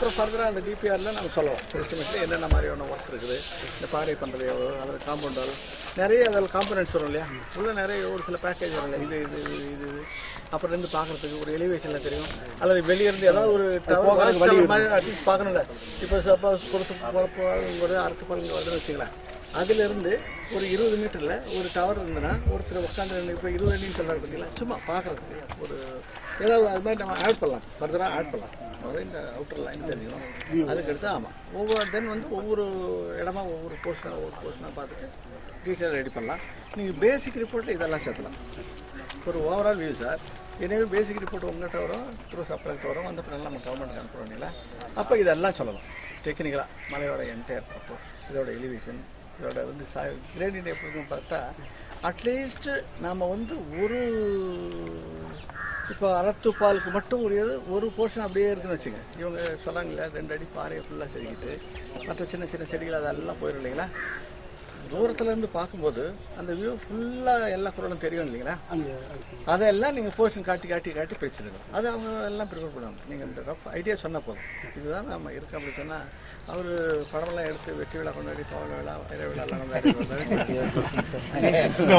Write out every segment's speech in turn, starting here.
அப்புறம் ஃபர்தராக அந்த டிபிஆரில் நம்ம சொல்லலாம். எஸ்டிமேட்டில் என்னென்ன மாதிரியான ஒர்க் இருக்குது இந்த பாறை பண்ணுறது எவ்வளோ அதில் காம்பவுண்டால் நிறைய அதில் காம்பனன்ட்ஸ் வரும் இல்லையா? உள்ள நிறைய ஒரு சில பேக்கேஜ் வரும் இல்லையா? இது இது இது இது அப்புறம் இருந்து பார்க்குறதுக்கு ஒரு எலிவேஷனில் தெரியும். அல்லது வெளியே இருந்து ஏதாவது ஒரு மாதிரி அட்லீஸ்ட் பார்க்கணும்ல. இப்போ சப்போஸ் பொறுத்து ஒரு அறுத்து பழங்க வருதுன்னு வச்சுங்களேன் அதுல இருந்து ஒரு இருபது மீட்டர்ல ஒரு டவர் இருந்ததுன்னா ஒருத்தர் உட்காந்து இப்போ இருபது அடின்னு சொல்றாரு பார்த்தீங்களா சும்மா பார்க்கறதுக்கு ஒரு ஏதாவது அது மாதிரி நம்ம ஆட் பண்ணலாம். ஃபர்தராக ஆட் பண்ணலாம். முதல்ல இந்த அவுட்டர் லைன் தெரிஞ்சுக்கணும் அதுக்கடுத்து ஆமாம் ஒவ்வொரு தென் வந்து ஒவ்வொரு இடமா ஒவ்வொரு போர்ஷனாக ஒவ்வொரு போர்ஷனாக பார்த்துட்டு டீட்டெயில் ரெடி பண்ணலாம். நீங்கள் பேசிக் ரிப்போர்ட்டில் இதெல்லாம் சேர்த்தலாம். ஒரு ஓவரால் வியூ சார் எனவே பேசிக் ரிப்போர்ட் உங்கள்கிட்ட வரும் த்ரூ சப்ளைக்கு வரும். வந்த பிறகு நம்ம கவர்மெண்ட் அனுப்புறோம் இல்லைங்களா அப்போ இதெல்லாம் சொல்லலாம். டெக்னிக்கலாக மலையோட என்டையர் இதோட எலிவேஷன் இதோட வந்து கிரேடியன்ட் எப்படி பார்த்தா அட்லீஸ்ட் நாம் வந்து ஒரு இப்போ அறத்துப்பாலுக்கு மட்டும் ஒரு இது- ஒரு போர்ஷன் அப்படியே இருக்குன்னு வச்சுங்க இவங்க சொன்னாங்களே ரெண்டு அடி பாறையை ஃபுல்லாக செடிக்கிட்டு மற்ற சின்ன சின்ன செடிகள் அதெல்லாம் போயிடும் இல்லைங்களா? தூரத்துல இருந்து பார்க்கும்போது அந்த வியூ ஃபுல்லாக எல்லா குரலும் தெரியும் இல்லைங்களா? அதெல்லாம் நீங்கள் போர்ஷன் காட்டி காட்டி காட்டி பிரிச்சுருக்கோம் அது அவங்க எல்லாம் ப்ரிப்பேர் பண்ணுவாங்க நீங்கள் இந்த ரஃப் ஐடியா சொன்ன போதும். இதுதான் நம்ம இருக்கு அப்படி சொன்னால் அவர் படமெல்லாம் எடுத்து வெற்றி விழா கொண்டாடி பவள விழா வைர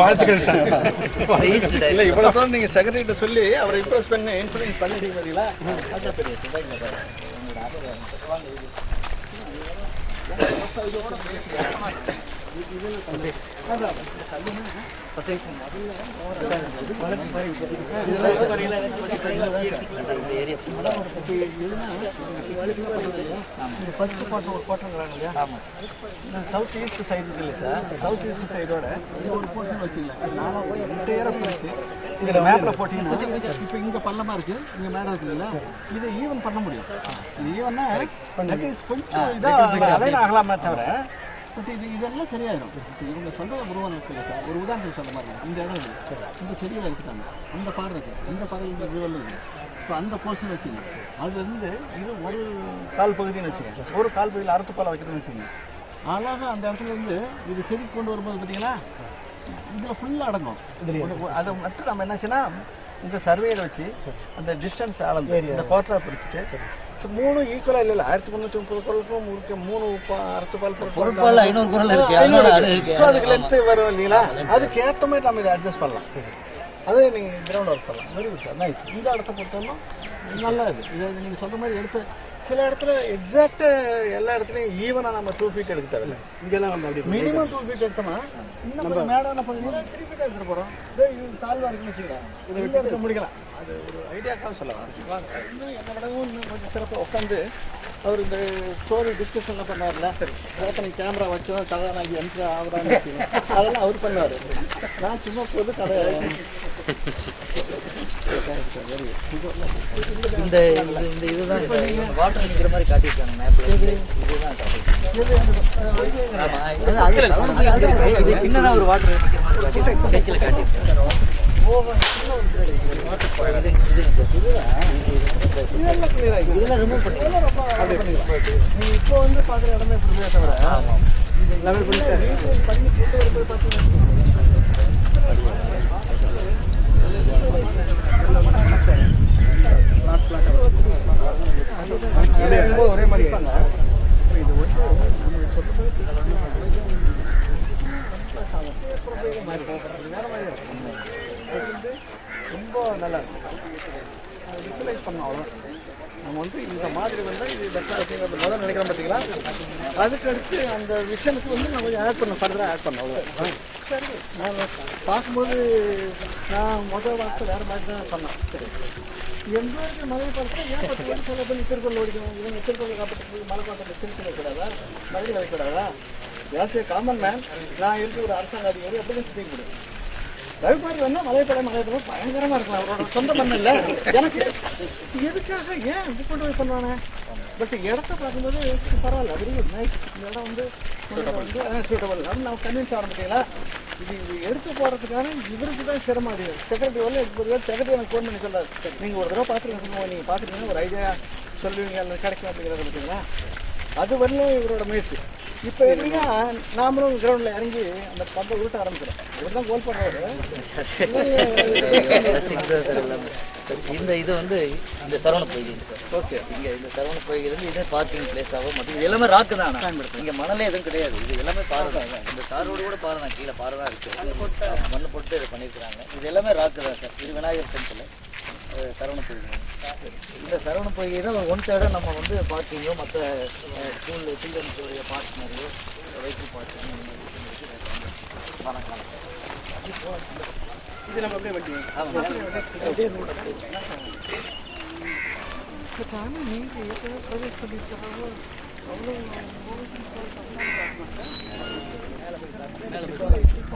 வாழ்த்துக்கள் சார். இல்லை இவ்வளோ தான் நீங்கள் செக்ரட்டரிட்ட சொல்லி அவரை இம்ப்ரெஸ் பண்ணி இன்ஃபுளுன்ஸ் பண்ணிட்டீங்க பார்த்தீங்களா அதுதான் பெரிய. உங்களோட ஆதரவு. ஃபர்ஸ்ட் பாட்டு ஒரு போட்டுங்கிறாங்க இல்லையா சவுத் ஈஸ்ட் சைடு இருக்கு இல்லையா சார் சவுத் ஈஸ்ட் சைடோட ஒரு போர்ஷன் வச்சுக்கலாம் நானும் போய் என்டையராக பிடிச்சி இதில் மேப்பில் போட்டிங்கன்னா இப்போ இங்கே பள்ளமாக இருக்கு இங்கே மேலே இருக்குல்ல இதை ஈவன் பண்ண முடியும் ஈவன்னா கொஞ்சம் இதாக அலைன் ஆகலாமே தவிர பட் இது இதெல்லாம் சரியாயிடும். இவங்க உருவம் இருக்குது சார் ஒரு உதாரணத்துக்கு சொல்ல மாதிரி இந்த இடம் இருக்கு இந்த செடியில் எடுத்துட்டாங்க. அந்த பாறை இருக்கு இந்த பாறை இந்த ரிவல் இருக்கு இப்போ அந்த போர்ஷன் வச்சுங்க. அது வந்து இது ஒரு கால் பகுதின்னு வச்சுக்கோங்க ஒரு கால் பகுதியில் அறுத்து பாலை வைக்கிறதுன்னு வச்சுக்கோங்க அழகா அந்த இடத்துல இருந்து இது செடிக்கு கொண்டு வரும்போது பார்த்தீங்களா இதுல ஃபுல்லா அடங்கும். அதை மட்டும் நம்ம என்னாச்சுன்னா உங்க சர்வேல வச்சு அந்த டிஸ்டன்ஸ் அளந்து இந்த குவார்டரா பிரிச்சுட்டு மூணு ஈக்குவலா இல்ல இல்ல ஆயிரத்தி முன்னூத்தி முப்பது குரலுக்கும் முறுக்க மூணு அறுத்து பால் ஐநூறு குரல் இருக்கு. இருக்கு. இருக்கு. அதுக்கு லென்த் வரும் இல்லைங்களா அதுக்கு ஏத்த மாதிரி நம்ம இதை அட்ஜஸ்ட் பண்ணலாம் அதே நீங்க கிரவுண்ட் ஒர்க் பண்ணலாம். வெரி குட் சார் நைஸ் இந்த இடத்த பொறுத்தவரைக்கும் நல்லா இது இது நீங்க சொல்ற மாதிரி எடுத்து சில இடத்துல எக்ஸாக்ட் எல்லா இடத்துலயும் ஈவனா நம்ம டூ ஃபீட் எடுக்க தேவையில்ல. இங்கெல்லாம் வந்து அப்படி மினிமம் டூ ஃபீட் எடுத்தோம்னா இன்னும் மேடம் என்ன பண்ணுவோம் த்ரீ ஃபீட் எடுத்துட்டு போறோம். இதோ இது தாழ்வா இருக்குன்னு வச்சுக்கலாம் இதை விட்டு எடுக்க முடிக்கலாம். அது ஒரு ஐடியாக்காக சொல்லலாம். வாங்க. இன்னும் என்ன விடவும் இன்னும் கொஞ்சம் சிறப்பாக உட்காந்து அவர் இந்த ஸ்டோரி டிஸ்கஷன்லாம் பண்ணார்ல சரி. ஓப்பனிங் கேமரா வச்சு தான் கதாநாயகி என்ட்ரு வச்சுக்கோங்க. அதெல்லாம் அவர் பண்ணுவார். நான் சும்மா பொது கதை. இந்த இந்த- இதுதான் வாட்டர் நிக்கிற மாதிரி காட்டியிருக்காங்க மேப்ல இதுதான் ஆமா சின்னதா ஒரு வாட்டர் நிக்கிற மாதிரி காட்டியிருக்காங்க. ஸ்கெட்சில் காட்டியிருக்காங்க. இதெல்லாம் ரொம்ப பண்ணிக்கலாம். இப்போ வந்து பார்க்குற இடமே இப்படி தவிர லெவல் பண்ணி கொண்டு வரும்போது பார்த்தீங்கன்னா よろしくお願いします。அதுக்கு அடுத்து அந்த விஷனுக்கு வந்து நம்ம ஆட் பண்ண ஃபர்தராக ஆட் பண்ணோம் அவ்வளோ சரி. நான் பார்க்கும்போது நான் முதல் வார்த்தை வேறு மாதிரி தான் பண்ணேன் சரி. எங்க இருக்க மலை பார்த்தா ஏன் பத்து பேர் சொல்ல பண்ணி திருக்குறள் ஓடிக்கணும்? இவங்க திருக்குறள் காப்பாற்ற மலை பார்த்தா திருச்சி வைக்கூடாதா மதுரை வைக்கூடாதா ஏ காமன் மேன் நான் இருக்க ஒரு அரசாங்க அதிகாரி அப்படி ஸ்பீக் முடியும் ரவிக்குமாரி வந்தா மலைப்படம் மலைப்படம் பயங்கரமா இருக்கலாம் அவரோட சொந்த மண் இல்ல. எனக்கு எதுக்காக ஏன் இது கொண்டு போய் பண்ணுவானே? பட் இடத்த பார்க்கும்போது பரவாயில்ல. வெரி குட் நைஸ் இந்த இடம் வந்து வந்து சூட்டபிள் நான் கன்வின்ஸ் ஆரம்பிட்டீங்களா இது இது எடுத்து போறதுக்கான இவருக்கு தான் சிரமம் அது. செக்ரட்டரி வரல ஒரு செக்ரட்டரி எனக்கு ஃபோன் பண்ணி சொல்லாது நீங்க ஒரு தடவை பாத்துருக்கீங்க நீங்க பார்த்துருக்கீங்கன்னா ஒரு ஐடியா சொல்லுவீங்க கிடைக்கும் அப்படிங்கிறத பார்த்தீங்களா அது வரலும் இவரோட முயற்சி. இப்போ எப்படின்னா நாமளும் கிரவுண்டில் இறங்கி அந்த பந்தை உருட்ட ஆரம்பிக்கிறோம். இவர் தான் கோல் பண்ணுறாரு இந்த இது வந்து இந்த சரவண பொய்கை சார் ஓகே இங்க இந்த சரவண பொய்கையில இருந்து இதே பார்க்கிங் பிளேஸ் ஆகும். மற்றும் இது எல்லாமே ராக்கு தான். இங்க மணலே எதுவும் கிடையாது. இது எல்லாமே பாறை தான். இந்த தாரோடு கூட பாறை தான். கீழே பாறை தான் இருக்கு. மண்ணு போட்டு இதை பண்ணியிருக்கிறாங்க. இது எல்லாமே ராக்கு தான் சார் இது விநாயகர் டெம்பிள் சரவண பொய்கை இந்த சரவண பொய்கை தான் ஒன் தேர்டாக நம்ம வந்து பார்க்கிங்கோ மற்ற ஸ்கூல் சில்ட்ரன்ஸுடைய பார்க் மாதிரியோ வெஹிக்கிள் மாதிரி வணக்கம். இது நம்ம அப்படியே வண்டி.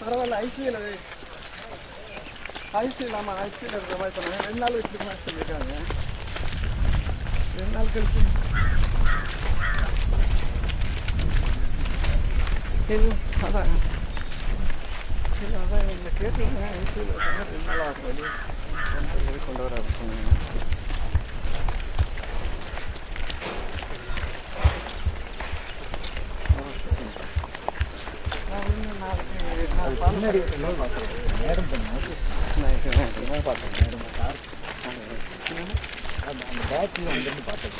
பரவாயில்ல ஐசியூல ஐசியூ ஆமாம் ஐசியில் இருக்கிற மாதிரி சொன்னாங்க. ரெண்டு நாள் வச்சுருக்க மாதிரி சொல்லியிருக்காங்க ரெண்டு நாள் கழிச்சு. இது அதான். இல்லை அதான். இந்த கேட்டிருந்தேன் ஐசியில் இருக்காங்க. ரெண்டு நாள் ஆகும். வெளியே வெளியே கொண்டு வர சொன்னாங்க நான் இன்னும் பின்னாடி மேடம் பண்ணோம் பார்த்தோம் மேடம் சார் அந்த பேக்கில் அங்கிருந்து பார்த்தது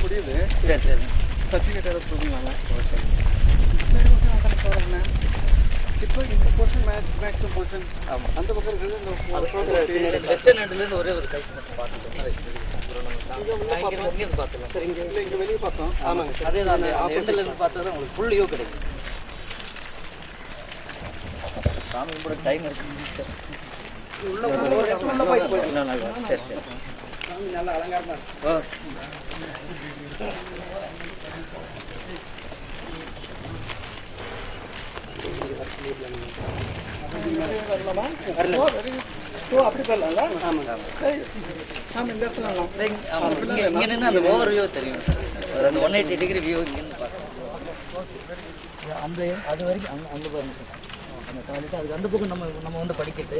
புரியுது சரி சரி. சர்டிஃபிகேட் ஏதாவது போகிறேன் இப்போ இந்த போர்ஷன் மேக்ஸ் மேக்ஸிமம் போர்ஷன் ஆமாம் அந்த பக்கம் இருக்கிறது இந்த வெஸ்டர்ன் ஒரே ஒரு சைஸ் மட்டும். இங்கேருந்து பார்த்துக்கலாம் சரி இங்கே இங்கே வெளியே பார்த்தோம். ஆமாங்க அதே தான். அந்த இருந்து பார்த்தா தான் உங்களுக்கு ஃபுல் வியூ கிடைக்கும். சாமி கூட டைம் இருக்கு சார் சரி. நல்ல அலங்காரமா அப்படி பண்ணலாம்ல? ஆமாங்க ஆமாம் இந்த இடத்துல வரலாம். ஆமா இங்க இங்க நின்று அந்த ஓவர் வியூ தெரியும். ஒரு அந்த ஒன் எயிட்டி டிகிரி வியூ இங்க இருந்து பார்க்கலாம். அந்த அது வரைக்கும் அங்க அங்க பாருங்க. அந்த டாய்லெட் அதுக்கு அந்த பக்கம் நம்ம நம்ம வந்து படிக்கட்டு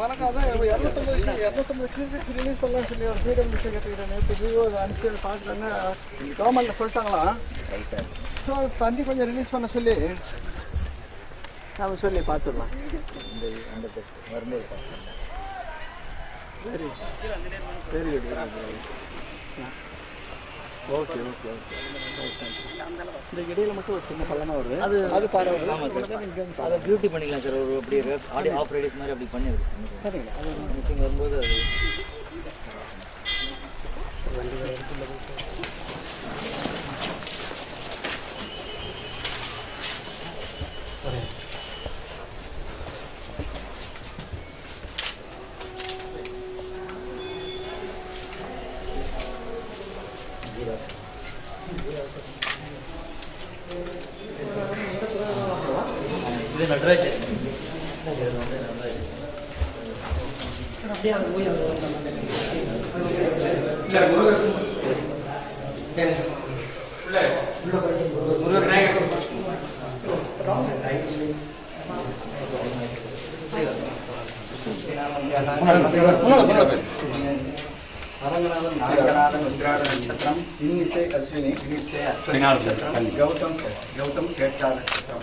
வணக்கம் அதான் இரநூத்தம்பது இரநூத்தம்பது கியூசிக்ஸ் ரிலீஸ் பண்ணலாம் சொல்லி ஒரு ஃப்ரீடம் செக்ரட்டரி நேற்று விவோ அனுப்பி பார்க்குறேன்னு கவர்மெண்ட்டில் சொல்லிட்டாங்களாம் ரைட்டா ஸோ அது தண்ணி கொஞ்சம் ரிலீஸ் பண்ண சொல்லி நாம சொல்லி பார்த்துடலாம் அந்த வரும்போது very very good very okay okay okay. இந்த இடையில மட்டும் ஒரு சின்ன பள்ளமா வருது. அது அது பாரு. ஆமா சார். அதை பியூட்டி பண்ணிக்கலாம் சார். ஒரு அப்படி ஆடி ஆஃப் ரேடியஸ் மாதிரி அப்படி பண்ணி சரிங்களா அது மிஷின் வரும்போது அது నటరాజు అరంగనాథం నాగనాథం ఉద్రాడ నక్షత్రం ఇన్నిసే అశ్విని ఇన్నిసే అశ్విని కేటాల నక్షత్రం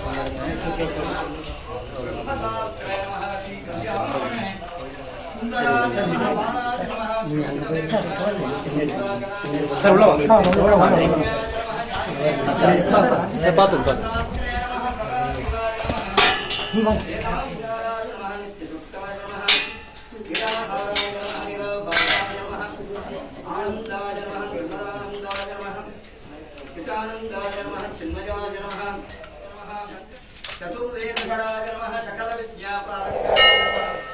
잘 올라와. 잘 빠져, 빠져. 아는다자마한 결마라는다자마한 그자는다자마한 진마자자마한 பார்த்து பார்த்து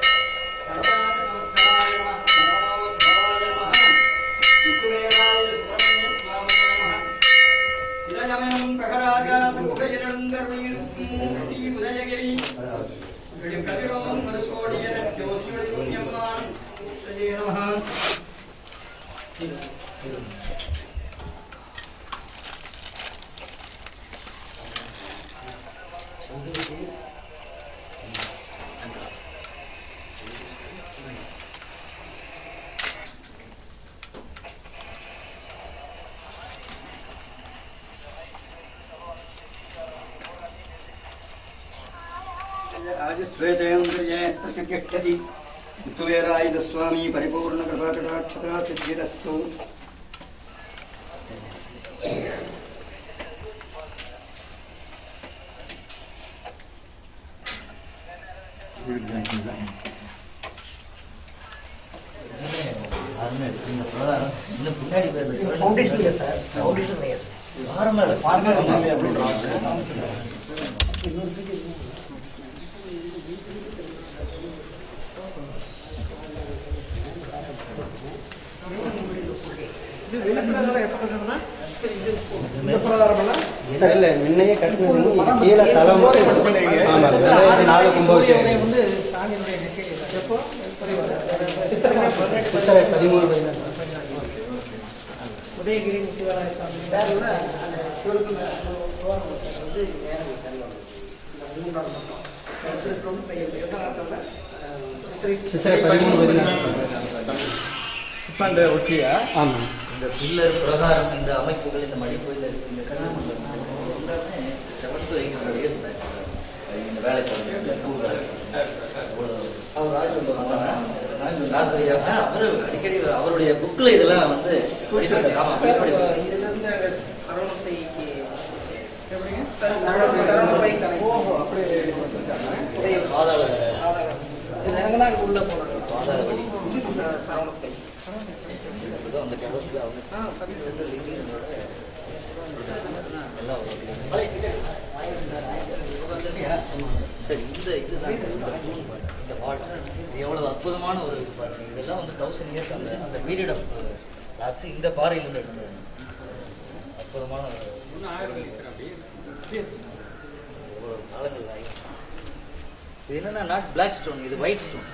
आज श्वेतेन्द्रिये तुवेरायुधस्वामी परिपूर्णकृपाकटाक्षता सिद्धिरस्तु। இல்ல முன்னையே கட்டினது கீழே தலை ஆமா நாலு கும்பாபிஷேகம் வந்து சித்திரை பதிமூணு உதயகிரி சிவராய சுவாமி அந்த சிவருக்குள்ள வந்து நேரம் தள்ளி இந்த மூன்றாம் பக்கம். சித்திரை பதிமூணு வயது புத்தாண்டு ஒட்டியா? ஆமா. இந்த பில்லர் பிரகாரம் இந்த அமைப்புகள் இந்த மடிப்போயில் இருக்கு. இந்த எல்லாமே செவன்த் வைக்கிறோடைய இந்த வேலைக்கு அவரு அடிக்கடி அவருடைய புக்ல இதெல்லாம் வந்து பாதாள உள்ள போனாங்க பாதாள சரவணத்தை ஏதோ அந்த கடவுளுக்கு அவங்க எல்லாம் சரி இந்த இதுதான் இந்த இது எவ்வளவு அற்புதமான ஒரு இது பாருங்க. இதெல்லாம் வந்து தௌசண்ட் இயர்ஸ் அந்த அந்த பீரியட் ஆஃப் லாக்ஸ் இந்த பாறையிலிருந்து எடுத்தது அற்புதமான ஒரு காலங்கள் ஆகி இது என்னன்னா நாட் பிளாக் ஸ்டோன் இது ஒயிட் ஸ்டோன்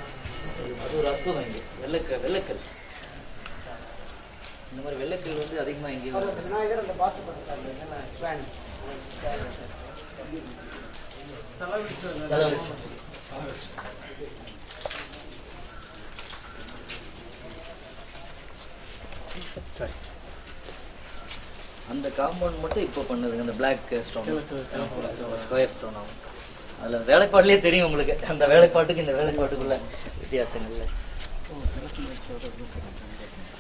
அது ஒரு அற்புதம் இங்கே. வெள்ளக்க வெள்ளக்கல். இந்த மாதிரி வெள்ளக்கல் வந்து அதிகமா எங்கேயும் விநாயகர் அந்த அதாவது சரி. அந்த காம்பவுண்ட் மட்டும் இப்போ பண்ணுதுங்க அந்த பிளாக் ஸ்டோன் ஸ்கொயர் ஸ்டோன் ஆகும் அதுல வேலைப்பாடுலயே தெரியும் உங்களுக்கு. அந்த வேலைப்பாட்டுக்கு இந்த வேலைப்பாட்டுக்குள்ள வித்தியாசங்கள்ல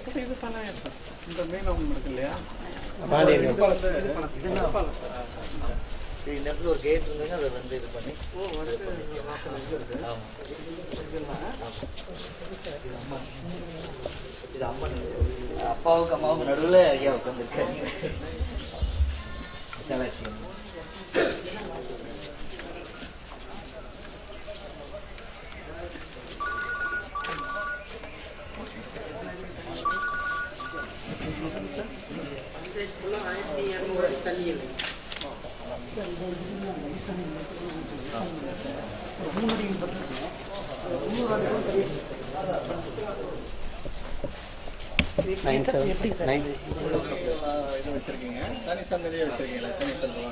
இது தானே? இந்த மீனம் இருக்கு. இல்லையா இந்த இடத்துல ஒரு கேட் இருந்ததுங்க அதை வந்து இது பண்ணி இது அம்மன் இது அம்மன். அப்பாவுக்கு அம்மாவுக்கு நடுவுல ஐயா உட்காந்துருக்காங்க நைன் செவன் நைன் இது வச்சிருக்கீங்க. தனி சந்ததியே வச்சிருக்கீங்களா? தனி? சந்ததி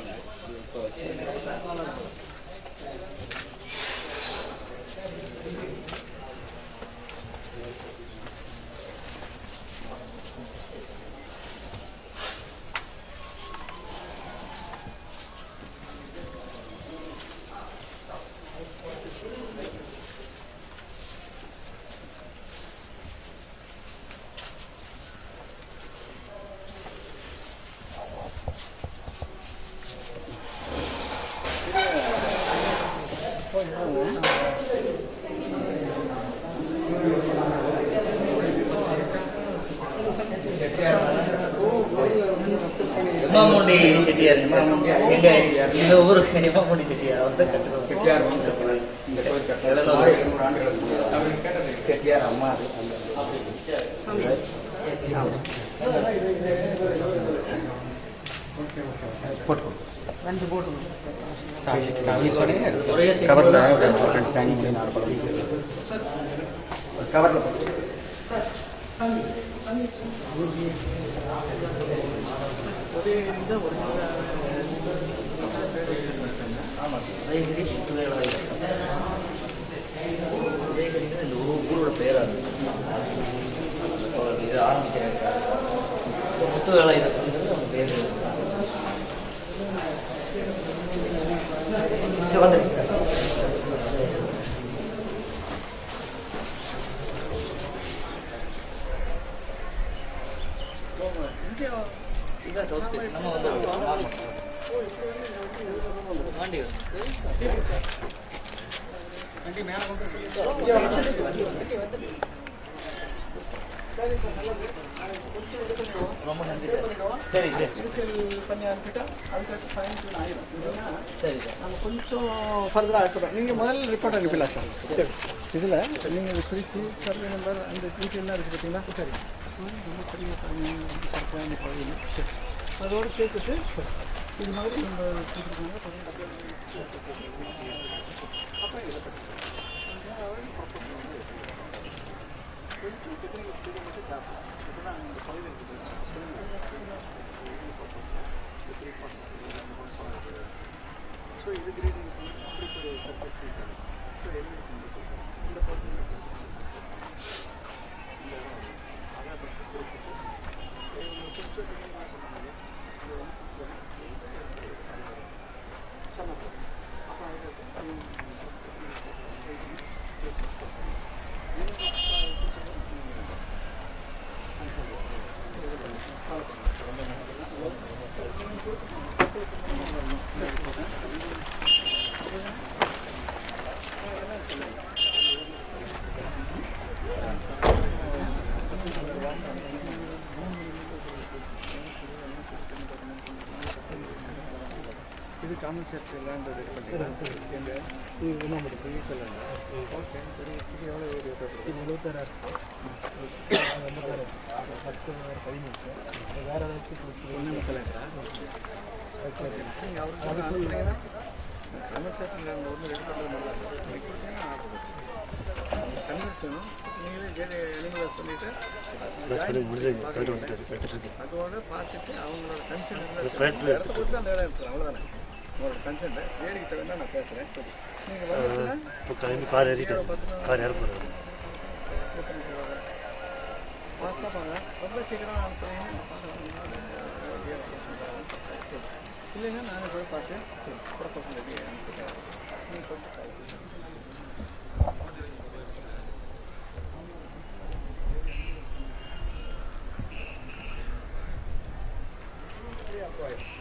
செட்டியார் எங்க இந்த ஊரு எம்மாமுண்டி செட்டியார் தான் கட்டுறது செட்டியார் செட்டியார் அம்மா. கவர்ல கவர்ல. உதயகிரி முத்துவேலாயுதம் உதயகிரிங்கிறது இந்த ஊரோட பேரா இருக்கு இது ஆரம்பிக்கிறாங்க முத்துவேலாயுதம்ங்கிறது அவங்க பேரு இங்க வந்து இதான் சவுத் பேஸ் நம்ம வந்து ஆமா. பாண்டி ரொம்ப நன்றி சார் சரி சரி பண்ணி அனுப்பிட்டா அதுக்கு ஃபைன் ஆயிரும் இல்லைன்னா சரி சார் நம்ம கொஞ்சம் ஃபர்தராக இருக்கிறோம் நீங்கள் முதல்ல ரிப்போர்ட் அனுப்பிடலாம் சார். சரி. இதில் நீங்கள் இது சர்வே நம்பர் அந்த டீட்டெயிலாம் இருக்குது பார்த்தீங்களா சரி ரொம்ப பெரிய பகுதியில் சரி. அதோடு சேர்த்துட்டு இது மாதிரி நம்ம கொடுத்துருக்காங்க அப்புறம் இதை பற்றி கொஞ்சம் டெக்னிக்கல் ஸ்பீடு மட்டும் பார்க்கலாம் இதெல்லாம் இந்த பகுதி இருக்குது ஸோ இது கிரீடிங் அப்படி ஒரு சர்ஃபேஸ் ஸோ எலிவேஷன் இந்த பக்கம் இந்த இடம் வரும். அதான் இப்ப குறிச்சிட்டு, இவங்க கொஞ்சம் ராமன் சர்ச் எல்லாம் வேற ஏதாச்சும் அதோட பார்த்துட்டு அவங்களோட கன்சர்ன் அந்த இடம் இருக்கிறோம் அவ்வளோதானே இது காமன் செட் லேண்ட் இது பண்ணிக்கலாம் எங்க இது நம்ம ப்ரீவியஸ் லேண்ட் ஓகே சரி இது எவ்வளோ ஏரியா இது எழுபத்தாறு எண்பத்தாறு பத்து பதிமூணு வேற ஏதாச்சும் ஒன்று மக்களா நீங்கள்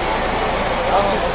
好好好